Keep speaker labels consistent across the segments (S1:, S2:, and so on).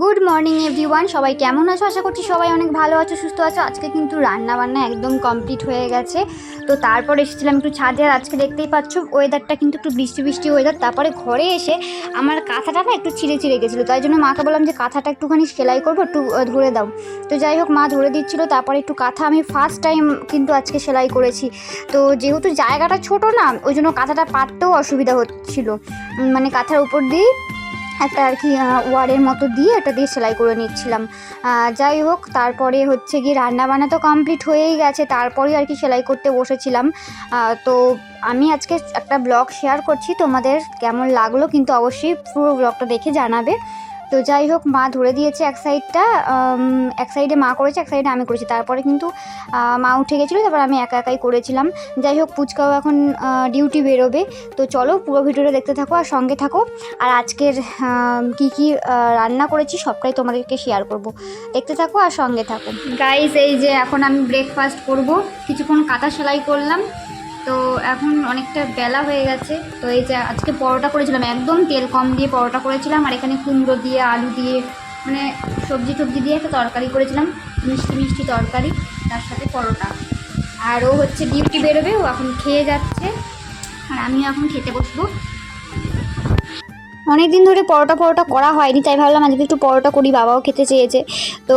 S1: Good morning everyone সবাই কেমন আছো? আশা করছি সবাই অনেক ভালো আছো, সুস্থ আছো। আজকে কিন্তু রান্না বান্না একদম কমপ্লিট হয়ে গেছে। তো তারপর এসেছিলাম একটু ছাদে, আর আজকে দেখতেই পাচ্ছ ওয়েদারটা কিন্তু একটু বৃষ্টি বৃষ্টি ওয়েদার তারপরে ঘরে এসে আমার কাঁথাটা না একটু ছিঁড়ে ছিঁড়ে গেছিল। তাই জন্য মাকে বললাম যে, কাঁথাটা একটুখানি সেলাই করব, একটু ধরে দাও। তো যাই হোক, মা ধরে দিচ্ছিল। তারপরে একটু কাঁথা আমি ফার্স্ট টাইম কিন্তু আজকে সেলাই করেছি। তো যেহেতু জায়গাটা ছোট না, ওই জন্য কাঁথাটা পাততেও অসুবিধা হচ্ছিল। মানে কাঁথার উপর দিয়ে একটা আর কি ওয়ারের মতো দিয়ে এটা দিয়ে সেলাই করে নিচ্ছিলাম। যাই হোক, তারপরে হচ্ছে গিয়ে রান্নাবান্না তো কমপ্লিট হয়েই গেছে তারপরে আর কি সেলাই করতে বসেছিলাম। তো আমি আজকে একটা ব্লগ শেয়ার করছি, তোমাদের কেমন লাগল কিন্তু অবশ্যই পুরো ব্লগটা দেখে জানাবে। তো যাই হোক, মা ধরে দিয়েছে এক সাইডটা এক সাইডে মা করেছে, এক সাইডে আমি করেছি। তারপরে কিন্তু মা উঠে গেছিল, তারপর আমি একা একাই করেছিলাম। যাই হোক, পুচকাও এখন ডিউটি বেরোবে। তো চলো, পুরো ভিডিওটা দেখতে থাকো আর সঙ্গে থাকো। আর আজকের কি কি রান্না করেছি সবটাই তোমাদেরকে শেয়ার করব। দেখতে থাকো আর সঙ্গে থাকো। গাইস এই যে এখন আমি ব্রেকফাস্ট করব। কিছুক্ষণ কাঁথা সেলাই করলাম। তো এখন অনেকটা বেলা হয়ে গেছে। তো এই যে আজকে পরোটা করেছিলাম, একদম তেল কম দিয়ে পরোটা করেছিলাম, আর এখানে কুমড়ো দিয়ে, আলু দিয়ে মানে সবজি টবজি দিয়ে একটা তরকারি করেছিলাম, মিষ্টি মিষ্টি তরকারি, তার সাথে পরোটা। আর ও হচ্ছে ডিউটি বেরোবে, ও এখন খেয়ে যাচ্ছে, আর আমিও এখন খেতে বসবো। অনেক দিন ধরে পরোটা পরোটা করা হয়নি, তাই ভাবলাম আজকে একটু পরোটা করি, বাবাও খেতে চেয়েছে। তো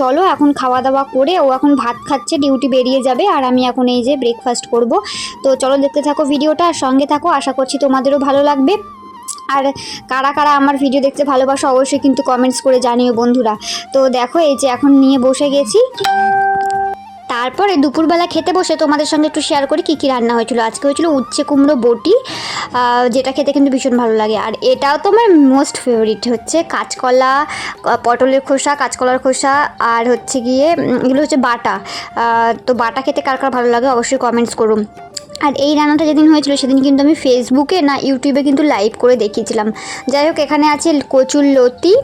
S1: চলো এখন খাওয়া দাওয়া করে ও এখন ভাত খাচ্ছে, ডিউটি বেরিয়ে যাবে আর আমি এখন এই যে ব্রেকফাস্ট করব। তো চলো দেখতে থাকো ভিডিওটা আর সঙ্গে থাকো, আশা করছি তোমাদেরও ভালো লাগবে। আর কারা কারা আমার ভিডিও দেখতে ভালোবাসো অবশ্যই কিন্তু কমেন্টস করে জানিও বন্ধুরা। তো দেখো এই যে এখন নিয়ে বসে গেছি। তারপরে দুপুরবেলা খেতে বসে তোমাদের সঙ্গে একটু শেয়ার করি কী কী রান্না হয়েছিল। আজকে হয়েছিল উচ্ছে কুমড়ো বটি যেটা খেতে কিন্তু ভীষণ ভালো লাগে। আর এটাও তো আমার মোস্ট ফেভারিট হচ্ছে কাঁচকলা পটলের খোসা, কাঁচকলার খোসা, আর হচ্ছে গিয়ে এগুলো হচ্ছে বাটা। তো বাটা খেতে কার কার ভালো লাগে অবশ্যই কমেন্টস করুন। আর এই রান্নাটা যেদিন হয়েছিল সেদিন কিন্তু আমি ফেসবুকে না ইউটিউবে কিন্তু লাইভ করে দেখিয়েছিলাম। যাই হোক, এখানে আছে কচুর লতি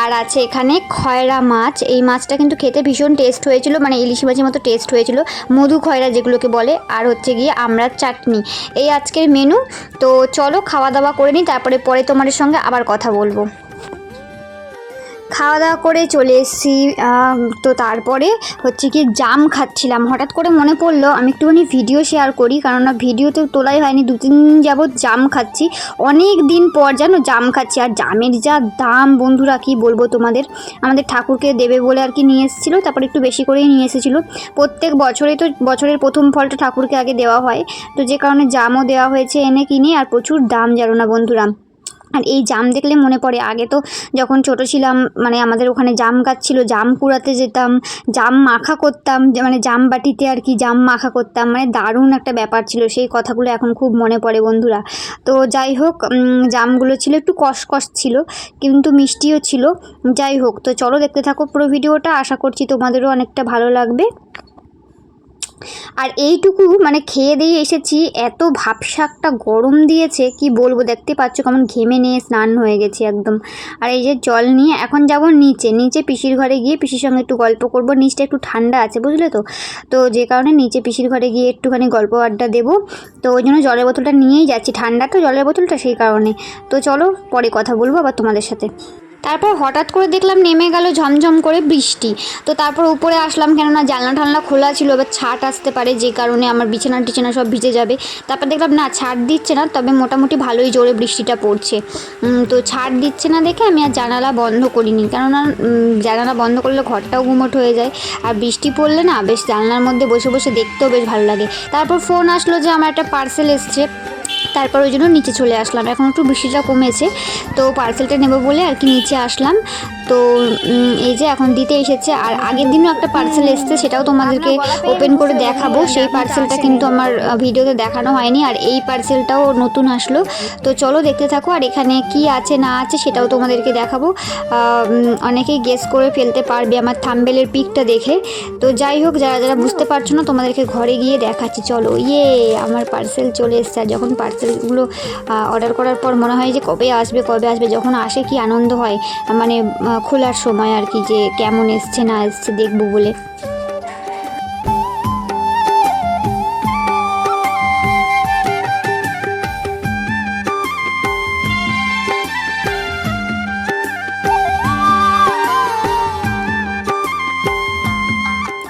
S1: আর আছে এখানে খয়রা মাছ। এই মাছটা কিন্তু খেতে ভীষণ টেস্ট হয়েছিল মানে ইলিশ মাছের মতো টেস্ট হয়েছিল। মধু খয়রা যেগুলোকে বলে, আর হচ্ছে গিয়ে আমড়ার চাটনি। এই আজকের মেনু তো চলো খাওয়া দাওয়া করে নিই, তারপরে পরে তোমাদের সঙ্গে আবার কথা বলব। খাওয়া দাওয়া করে চলে এসেছি তো তারপরে হচ্ছে কি জাম খাচ্ছিলাম। হঠাৎ করে মনে পড়ল, আমি একটুখানি ভিডিও শেয়ার করি কারণ ভিডিও তো তোলাই হয়নি দু তিন দিন যাবৎ জাম খাচ্ছি। অনেক দিন পর জানো জাম খাচ্ছি, আর জামের যা দাম বন্ধুরা কি বলব তোমাদের? আমাদের ঠাকুরকে দেবে বলে আর কি নিয়ে এসেছিল, তারপর একটু বেশি করেই নিয়ে এসেছিল। প্রত্যেক বছরে তো বছরের প্রথম ফলটা ঠাকুরকে আগে দেওয়া হয়, তো যে কারণে জামও দেওয়া হয়েছে এনে কিনে, আর প্রচুর দাম জানো না বন্ধুরা। আর এই জাম দেখলে মনে পড়ে। আগে তো যখন ছোট ছিলাম মানে আমাদের ওখানে জাম গাছ ছিল, জাম কুড়াতে যেতাম, জাম মাখা করতাম মানে জাম বাটিতে আর কি জাম মাখা করতাম মানে দারুণ একটা ব্যাপার ছিল। সেই কথাগুলো এখন খুব মনে পড়ে বন্ধুরা। তো যাই হোক জামগুলো ছিল, একটু কষকষ ছিল, কিন্তু মিষ্টিও ছিল। যাই হোক, তো চলো দেখতে থাকো পুরো ভিডিওটা। আশা করছি তোমাদেরও অনেকটা ভালো লাগবে। আর এইটুকু মানে খেয়ে দিয়ে এসেছি। এত ভাবসাকটা গরম দিয়েছে, কি বলব? দেখতে পাচ্ছ কেমন ঘেমে নিয়ে স্নান হয়ে গেছি একদম। আর এই যে জল নিয়ে এখন যাব নিচে। নিচে পিসির ঘরে গিয়ে পিসির সঙ্গে একটু গল্প করব। নিচটা একটু ঠান্ডা আছে, বুঝলে তো? তো যে কারণে নিচে পিসির ঘরে গিয়ে একটুখানি গল্প আড্ডা দেবো। তো ওই জন্য জলের বোতলটা নিয়েই যাচ্ছি। ঠান্ডা তো জলের বোতলটা সেই কারণে। তো চলো পরে কথা বলব আবার তোমাদের সাথে। তারপর হঠাৎ করে দেখলাম নেমে গেল ঝমঝম করে বৃষ্টি। তো তারপর উপরে আসলাম কেননা জানলা টানলা খোলা ছিল, এবার ছাট আসতে পারে যে কারণে আমার বিছানা টিছানা সব ভিজে যাবে। তারপর দেখলাম, না ছাড় দিচ্ছে না, তবে মোটামুটি ভালোই জোরে বৃষ্টিটা পড়ছে। তো ছাড় দিচ্ছে না দেখে আমি আর জানালা বন্ধ করিনি, কেননা জানালা বন্ধ করলে ঘরটাও গুমোট হয়ে যায়। আর বৃষ্টি পড়লে, না, বেশ জানলার মধ্যে বসে বসে দেখতেও বেশ ভালো লাগে। তারপর ফোন আসলো যে, আমার একটা পার্সেল এসছে। তারপর ওই জন্য নিচে চলে আসলাম। এখন একটু বৃষ্টিটা কমেছে, তো পার্সেলটা নেব বলে আর কি নিচে আসলাম। তো এই যে এখন দিতে এসেছে। আর আগের দিনও একটা পার্সেল এসছে, সেটাও তোমাদেরকে ওপেন করে দেখাবো। সেই পার্সেলটা কিন্তু আমার ভিডিওতে দেখানো হয়নি। আর এই পার্সেলটাও নতুন আসলো। তো চলো দেখতে থাকো, আর এখানে কি আছে, না আছে, সেটাও তোমাদেরকে দেখাবো। অনেকেই গেস করে ফেলতে পারবে আমার থাম্বেলের পিকটা দেখে। তো যাই হোক, যারা যারা বুঝতে পারছ না, তোমাদেরকে ঘরে গিয়ে দেখাচ্ছি। চলো ইয়ে আমার পার্সেল চলে এসছে। আর যখন পার্সেলগুলো অর্ডার করার পর মনে হয় যে কবে আসবে কবে আসবে, যখন আসে কি আনন্দ হয় মানে খোলার সময় আর কি যে কেমন এসছে না এসছে দেখব বলে।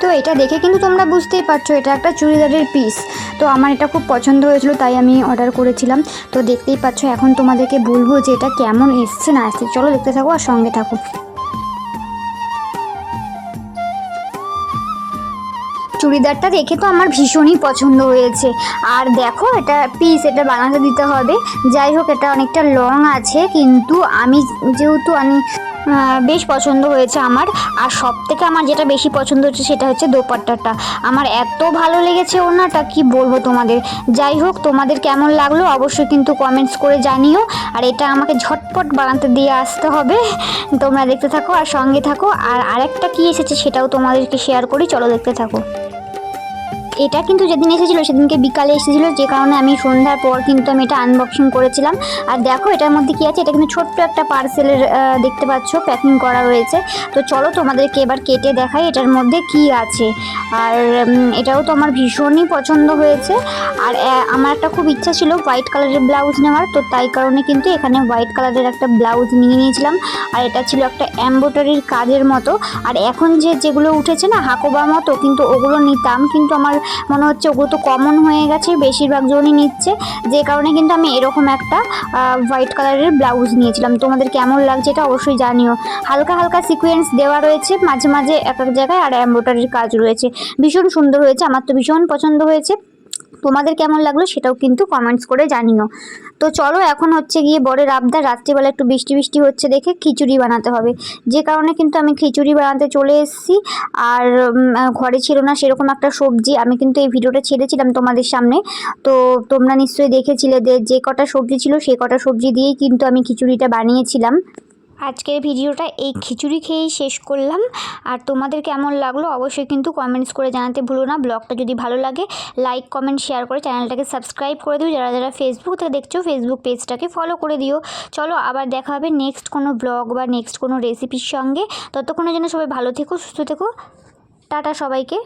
S1: তো এটা দেখে কিন্তু তোমরা বুঝতেই পারছ, এটা একটা চুড়িদারের পিস তো আমার এটা খুব পছন্দ হয়েছিল, তাই আমি অর্ডার করেছিলাম। তো দেখতেই পাচ্ছ, এখন তোমাদেরকে বলব যে এটা কেমন এসছে, না এসছে। চলো দেখতে থাকো আর সঙ্গে থাকো। চুড়িদারটা দেখে তো আমার ভীষণই পছন্দ হয়েছে। আর দেখো, এটা পিস এটা বানাতে দিতে হবে। যাই হোক, এটা অনেকটা লং আছে, কিন্তু আমি যেহেতু আমি বেশ পছন্দ হয়েছে আমার। আর সব থেকে আমার যেটা বেশি পছন্দ হচ্ছে সেটা হচ্ছে দোপাট্টাটা। আমার এত ভালো লেগেছে ওনাটা কি বলব তোমাদের? যাই হোক, তোমাদের কেমন লাগল অবশ্যই কিন্তু কমেন্টস করে জানিও। আর এটা আমাকে ঝটপট বানাতে দিয়ে আসতে হবে। তোমরা দেখতে থাকো আর সঙ্গে থাকো। আর আরেকটা কি এসেছে সেটাও তোমাদেরকে শেয়ার করি। চলো দেখতে থাকো। এটা কিন্তু যেদিন এসেছিল, সেদিনকে বিকালে এসেছিল, যে কারণে আমি সন্ধ্যার পর কিন্তু আমি এটা আনবক্সিং করেছিলাম। আর দেখো, এটার মধ্যে কি আছে? এটা কিন্তু ছোট্ট একটা পার্সেলের দেখতে পাচ্ছ প্যাকিং করা রয়েছে। তো চলো তোমাদেরকে এবার কেটে দেখাই এটার মধ্যে কি আছে। আর এটাও তো আমার ভীষণই পছন্দ হয়েছে। আর আমার একটা খুব ইচ্ছা ছিল হোয়াইট কালারের ব্লাউজ নেওয়ার। তো তাই কারণে কিন্তু এখানে হোয়াইট কালারের একটা ব্লাউজ নিয়ে নিয়েছিলাম। আর এটা ছিল একটা এম্ব্রয়ডারির কাজের মতো। আর এখন যে যেগুলো উঠেছে না, হাকোবা মতো, কিন্তু ওগুলো নিতাম। কিন্তু আমার মনে হচ্ছে ওগুলো তো কমন হয়ে গেছে, বেশিরভাগ জনই নিচ্ছে। যে কারণে কিন্তু আমি এরকম একটা হোয়াইট কালারের ব্লাউজ নিয়েছিলাম। তোমাদের কেমন লাগছে এটা অবশ্যই জানিও। হালকা হালকা সিকোয়েন্স দেওয়া রয়েছে, মাঝে মাঝে এক এক জায়গায় আর এম্ব্রয়ডারির কাজ রয়েছে। ভীষণ সুন্দর হয়েছে, আমার তো ভীষণ পছন্দ হয়েছে। তোমাদের কেমন লাগল সেটাও কিন্তু কমেন্টস করে জানিও। তো চলো এখন হচ্ছে গিয়ে বরের আবদার, রাত্রিবেলা একটু বৃষ্টি বৃষ্টি হচ্ছে দেখে খিচুড়ি বানাতে হবে। যে কারণে কিন্তু আমি খিচুড়ি বানাতে চলে এসেছি। আর ঘরে ছিল না সেরকম একটা সবজি। আমি কিন্তু এই ভিডিওটা ছেড়েছিলাম তোমাদের সামনে। তো তোমরা নিশ্চয়ই দেখেছিলে যে যে কটা সবজি ছিল সেই কটা সবজি দিয়েই কিন্তু আমি খিচুড়িটা বানিয়েছিলাম। আজকের ভিডিওটা এই খিচুড়ি খেয়েই শেষ করলাম। আর তোমাদের কেমন লাগল অবশ্যই কিন্তু কমেন্টস করে জানাতে ভুলো না। ব্লগটা যদি ভালো লাগে লাইক কমেন্ট শেয়ার করে চ্যানেলটাকে সাবস্ক্রাইব করে দিও। যারা যারা ফেসবুক থেকে দেখছ ফেসবুক পেজটাকে ফলো করে দিও। চলো, আবার দেখা হবে নেক্সট কোনো ব্লগ বা নেক্সট কোনো রেসিপির সঙ্গে। ততক্ষণের জন্য সবাই ভালো থেকো, সুস্থ থেকো। টাটা সবাইকে।